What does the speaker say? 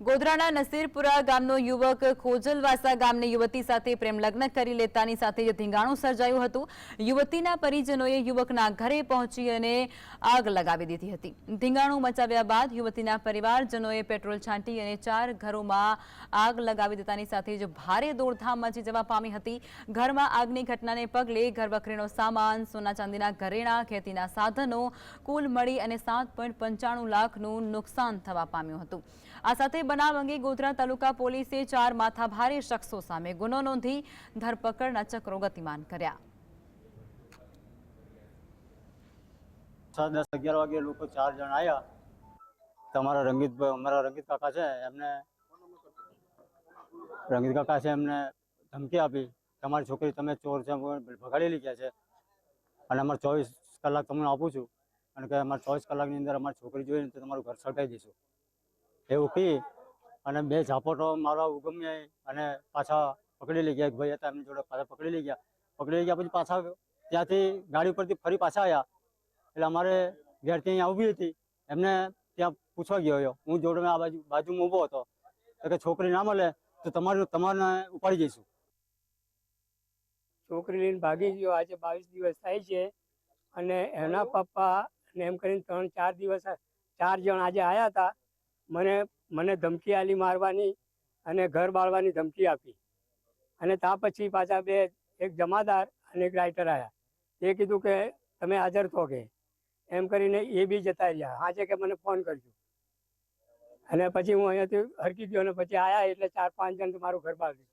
ગોધરાના નસીરપુરા ગામનો યુવક ખોજલવાસા ગામની યુવતી સાથે પ્રેમ લગ્ન કરી લેતાની સાથે જ ધીંગાણું સર્જાયું હતું. યુવતીના પરિજનોએ યુવકના ઘરે પહોંચી અને આગ લગાવી દીધી હતી. ધીંગાણું મચાવ્યા બાદ યુવતીના પરિવારજનોએ પેટ્રોલ છાંટી અને ચાર ઘરોમાં આગ લગાવી દેતાની સાથે જ ભારે દોડધામ મચી જવા પામી હતી. ઘરમાં આગની ઘટનાને પગલે ઘરવખરીનો સામાન, સોના ચાંદીના ઘરેણાં, ખેતીના સાધનો, કુલ મળી અને સાત લાખનું નુકસાન થવા પામ્યું હતું. આ સાથે બનાવ અંગે ગોધરા તાલુકા પોલીસે ચાર માથાભારે શખ્સો સામે ગુનો નોંધી ધરપકડના ચક્રો ગતિમાન કર્યા. દસ અગિયાર વાગે લોકો ચાર જણ આવ્યા તમારા રંગીતભાઈ, અમારા રંગીત કાકા છે, એમને રંગીત કાકા છે, એમને ધમકી આપી. તમારી છોકરી, તમે ચોર છે ભગાડેલી ગયા છે. અને અમારે ચોવીસ કલાક તમને આપું છું. અને કે અમારે ચોવીસ કલાકની અંદર અમારી છોકરી જોઈએ તો તમારું ઘર સળગાવી દઈશું. એવું કહી અને બે ઝાપટો મારવા ઉગમ્યા અને પાછા પકડી લઈ ગયા. એક ભાઈ હતા એમની જોડે પાછા પકડી લઈ ગયા. પકડી લઈ ગયા પછી પાછા ત્યાંથી ગાડી ઉપરથી ફરી પાછા આવ્યા એટલે અમારે ઘેરથી અહીંયા ઊભી હતી. એમને ત્યાં પૂછવા ગયો હું જોડે આ બાજુ, બાજુમાં ઊભો હતો. કે છોકરી ના મળે તો તમારે તમારે ઉપાડી જઈશું. છોકરી લઈને ભાગી ગયો. આજે બાવીસ દિવસ થાય છે અને એના પપ્પા ને એમ કરીને ત્રણ, ચાર દિવસ, ચાર જણ આજે આવ્યા હતા. મને મને ધમકી આલી મારવાની અને ઘર બાળવાની ધમકી આપી. અને ત્યાં પછી પાછા બે, એક જમાદાર અને એક રાઇટર આવ્યા એ કીધું કે, તમે હાજર થો કે. એમ કરીને એ બી જતા રહ્યા. હાજે કે મને ફોન કરજો. અને પછી હું અહીંયાથી હરકી ગયો અને પછી આવ્યા એટલે ચાર પાંચ જણ તો મારું ઘર બાળી